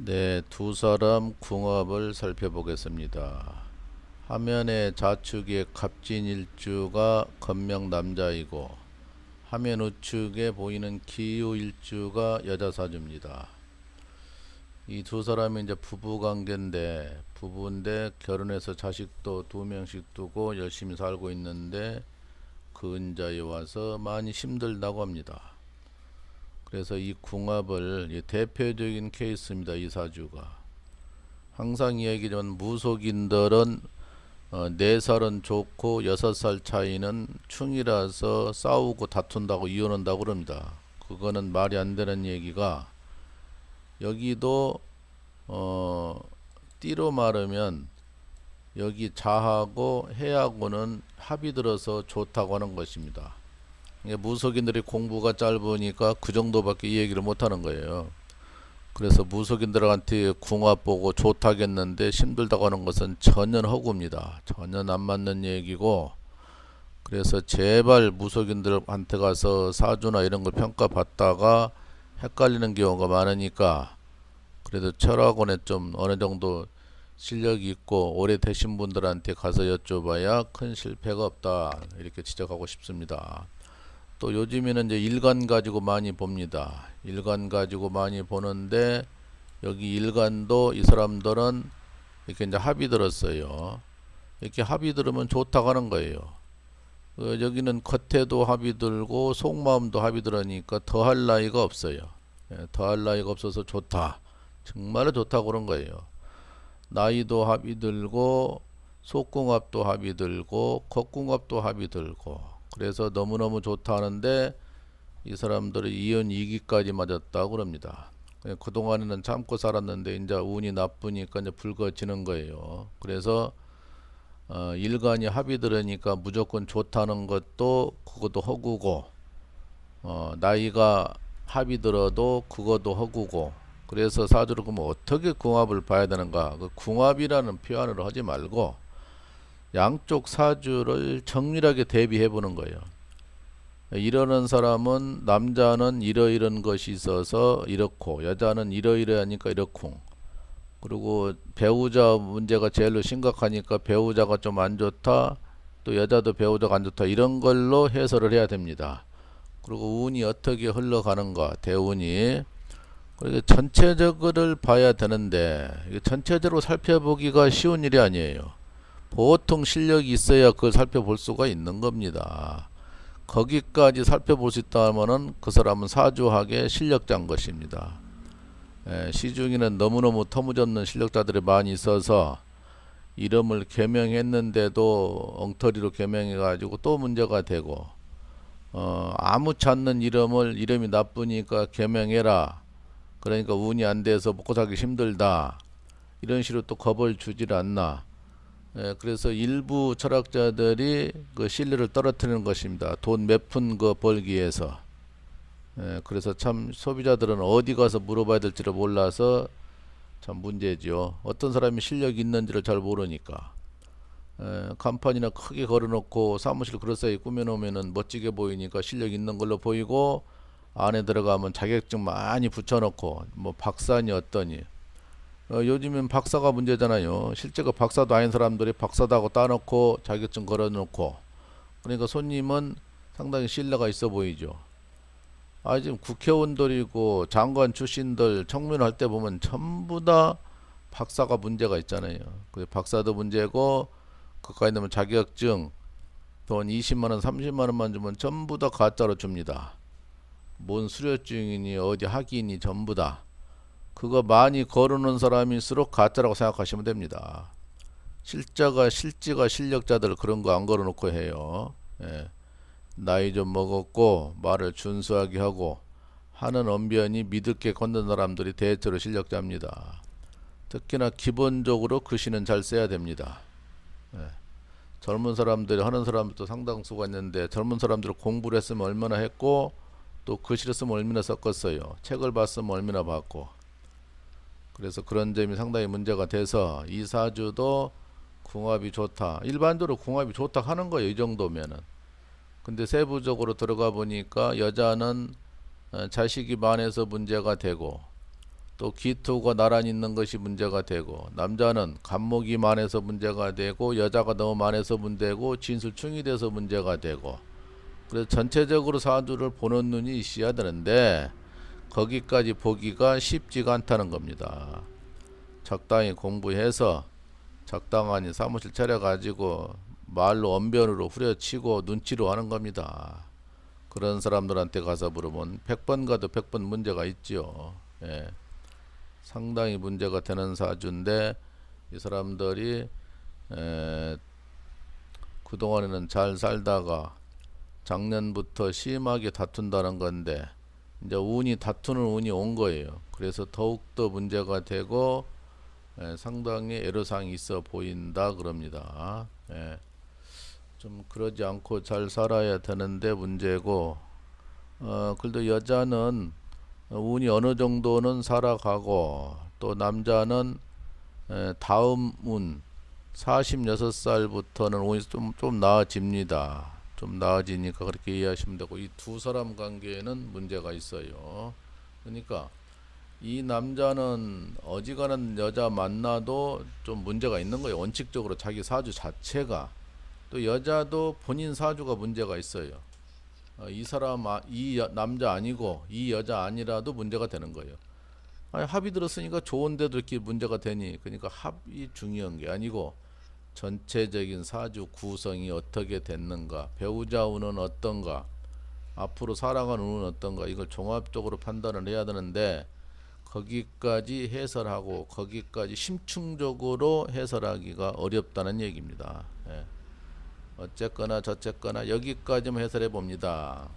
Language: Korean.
네, 두 사람 궁합을 살펴보겠습니다. 화면의 좌측에 갑진 일주가 건명 남자이고 화면 우측에 보이는 기우 일주가 여자 사주입니다. 이 두 사람이 이제 부부 관계인데 부부인데 결혼해서 자식도 두 명씩 두고 열심히 살고 있는데 그 은자에 와서 많이 힘들다고 합니다. 그래서 이 궁합을 이 대표적인 케이스입니다. 이 사주가 항상 이야기지만 무속인들은 어, 네 살은 좋고 여섯 살 차이는 충이라서 싸우고 다툰다고 이혼한다고 그럽니다. 그거는 말이 안 되는 얘기가 여기도 어 띠로 말하면 여기 자하고 해하고는 합이 들어서 좋다고 하는 것입니다. 무속인들이 공부가 짧으니까 그 정도밖에 이 얘기를 못 하는 거예요. 그래서 무속인들한테 궁합 보고 좋다겠는데 힘들다고 하는 것은 전혀 허구입니다. 전혀 안 맞는 얘기고 그래서 제발 무속인들한테 가서 사주나 이런 걸 평가받다가 헷갈리는 경우가 많으니까 그래도 철학원에 좀 어느 정도 실력이 있고 오래 되신 분들한테 가서 여쭤봐야 큰 실패가 없다 이렇게 지적하고 싶습니다. 또 요즘에는 이제 일간 가지고 많이 봅니다. 일간 가지고 많이 보는데 여기 일간도 이 사람들은 이렇게 이제 합이 들었어요. 이렇게 합이 들으면 좋다고 하는 거예요. 어, 여기는 겉에도 합이 들고 속마음도 합이 들으니까 더할 나위가 없어요. 예, 더할 나위가 없어서 좋다. 정말로 좋다고 그런 거예요. 나이도 합이 들고 속궁합도 합이 들고 겉궁합도 합이 들고 그래서 너무너무 좋다 하는데 이 사람들이 이혼 2기까지 맞았다고 그럽니다. 예, 그동안에는 참고 살았는데 이제 운이 나쁘니까 이제 붉어지는 거예요. 그래서 어, 일간이 합이 들으니까 무조건 좋다는 것도 그것도 허구고 어, 나이가 합이 들어도 그것도 허구고 그래서 사주를 그러면 어떻게 궁합을 봐야 되는가 그 궁합이라는 표현을 하지 말고 양쪽 사주를 정밀하게 대비해 보는 거예요. 이러는 사람은 남자는 이러이런 것이 있어서 이렇고 여자는 이러이러하니까 이렇고 그리고 배우자 문제가 제일로 심각하니까 배우자가 좀 안 좋다 또 여자도 배우자가 안 좋다 이런 걸로 해설을 해야 됩니다. 그리고 운이 어떻게 흘러가는가 대운이 그리고 전체적으로 봐야 되는데 전체적으로 살펴보기가 쉬운 일이 아니에요. 보통 실력이 있어야 그걸 살펴볼 수가 있는 겁니다. 거기까지 살펴볼 수 있다면은 그 사람은 사주학의 실력자인 것입니다. 예, 시중에는 너무너무 터무졌는 실력자들이 많이 있어서 이름을 개명했는데도 엉터리로 개명해 가지고 또 문제가 되고 어, 아무치 않는 이름을 이름이 나쁘니까 개명해라. 그러니까 운이 안 돼서 먹고 살기 힘들다. 이런 식으로 또 겁을 주질 않나. 예, 그래서 일부 철학자들이 그 신뢰를 떨어뜨리는 것입니다. 돈 몇 푼 그 벌기 위해서. 예, 그래서 참 소비자들은 어디 가서 물어봐야 될지를 몰라서 참 문제죠. 어떤 사람이 실력이 있는지를 잘 모르니까. 에, 간판이나 크게 걸어놓고 사무실 그럴싸하게 꾸며놓으면은 멋지게 보이니까 실력 있는 걸로 보이고 안에 들어가면 자격증 많이 붙여놓고 뭐 박사니 어떠니 어, 요즘엔 박사가 문제잖아요. 실제가 박사도 아닌 사람들이 박사다고 따놓고 자격증 걸어놓고 그러니까 손님은 상당히 신뢰가 있어 보이죠. 아 지금 국회의원들이고 장관 출신들 청문할 때 보면 전부 다 박사가 문제가 있잖아요. 그 박사도 문제고 그까지 되면 자격증 돈 20만 원, 30만 원만 주면 전부 다 가짜로 줍니다. 뭔 수료증이니 어디 학위니 전부 다 그거 많이 거르는 사람일수록 가짜라고 생각하시면 됩니다. 실자가 실지가 실력자들 그런 거 안 걸어놓고 해요. 예. 나이 좀 먹었고 말을 준수하게 하고 하는 언변이 믿을 게 걷는 사람들이 대체로 실력자입니다. 특히나 기본적으로 글씨는 잘 써야 됩니다. 예. 젊은 사람들이 하는 사람들도 상당수가 있는데 젊은 사람들 공부를 했으면 얼마나 했고 또 글씨를 쓰면 얼마나 썼겠어요. 책을 봤으면 얼마나 봤고 그래서 그런 점이 상당히 문제가 돼서 이 사주도 궁합이 좋다. 일반적으로 궁합이 좋다 하는 거예요. 이 정도면은. 근데 세부적으로 들어가 보니까 여자는 어, 자식이 많아서 문제가 되고 또 기토가 나란히 있는 것이 문제가 되고 남자는 간목이 많아서 문제가 되고 여자가 너무 많아서 문제고 진술충이 돼서 문제가 되고 그래서 전체적으로 사주를 보는 눈이 있어야 되는데 거기까지 보기가 쉽지가 않다는 겁니다. 적당히 공부해서 적당한 사무실 차려가지고 말로 언변으로 후려치고 눈치로 하는 겁니다. 그런 사람들한테 가서 물으면 100번 가도 100번 문제가 있지요. 예. 상당히 문제가 되는 사주인데 이 사람들이 에, 그동안에는 잘 살다가 작년부터 심하게 다툰다는 건데 이제 운이 다투는 운이 온 거예요. 그래서 더욱더 문제가 되고 에, 상당히 애로사항이 있어 보인다 그럽니다. 예. 좀 그러지 않고 잘 살아야 되는데 문제고 어 그래도 여자는 운이 어느 정도는 살아가고 또 남자는 에, 다음 운 46살부터는 운이 좀, 좀 나아집니다. 좀 나아지니까 그렇게 이해하시면 되고 이 두 사람 관계에는 문제가 있어요. 그러니까 이 남자는 어지간한 여자 만나도 좀 문제가 있는 거예요. 원칙적으로 자기 사주 자체가 또 여자도 본인 사주가 문제가 있어요. 어, 이 사람 아, 이 여- 남자 아니고 이 여자 아니라도 문제가 되는 거예요. 아니, 합이 들었으니까 좋은데도 이렇게 문제가 되니 그러니까 합이 중요한 게 아니고 전체적인 사주 구성이 어떻게 됐는가 배우자 운은 어떤가 앞으로 살아가는 운은 어떤가 이걸 종합적으로 판단을 해야 되는데 거기까지 해설하고 거기까지 심층적으로 해설하기가 어렵다는 얘기입니다. 예. 어쨌거나 저쨌거나 여기까지만 해설해 봅니다.